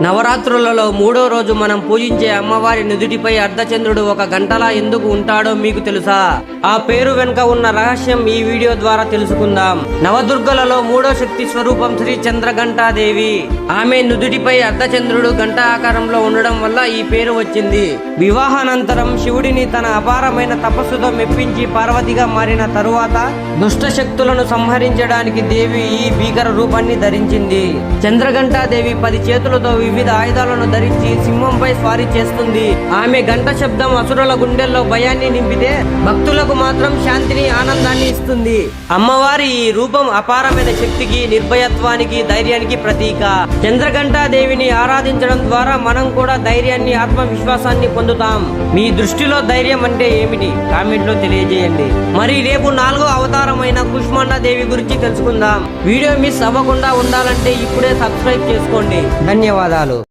నవరాత్రులలో మూడో రోజు మనం పూజించే అమ్మవారి నుదుటిపై అర్ధచంద్రుడు ఒక గంటలా ఎందుకు ఉంటాడో మీకు తెలుసా? ఆ పేరు వెనుక ఉన్న రహస్యం ఈ వీడియో ద్వారా తెలుసుకుందాం. నవదుర్గలలో మూడో శక్తి స్వరూపం శ్రీ చంద్రఘంటాదేవి. ఆమె నుదుటిపై అర్ధచంద్రుడు గంట ఆకారంలో ఉండడం వల్ల ఈ పేరు వచ్చింది. వివాహానంతరం శివుడిని తన అపారమైన తపస్సుతో మెప్పించి పార్వతిగా మారిన తరువాత దుష్ట శక్తులను సంహరించడానికి దేవి ఈ భీకర రూపాన్ని ధరించింది. చంద్రఘంటాదేవి పది చేతులతో వివిధ ఆయుధాలను ధరించి సింహంపై స్వారీ చేస్తుంది. ఆమె గంట శబ్దం అసురుల గుండెల్లో భయాన్ని నింపితే భక్తులకు మాత్రం శాంతిని ఆనందాన్ని ఇస్తుంది. అమ్మవారి ఈ రూపం అపారమైన శక్తికి నిర్భయత్వానికి ధైర్యానికి ప్రతీక. చంద్రఘంటాదేవిని ఆరాధించడం ద్వారా మనం కూడా ధైర్యాన్ని ఆత్మవిశ్వాసాన్ని పొందుతాం. మీ దృష్టిలో ధైర్యం అంటే ఏమిటి? కామెంట్లో తెలియజేయండి. మరి రేపు నాలుగో అవతారమైన దేవి గురించి తెలుసుకుందాం. వీడియో మిస్ అవ్వకుండా ఉండాలంటే ఇప్పుడే సబ్స్క్రైబ్ చేసుకోండి. ధన్యవాదాలు.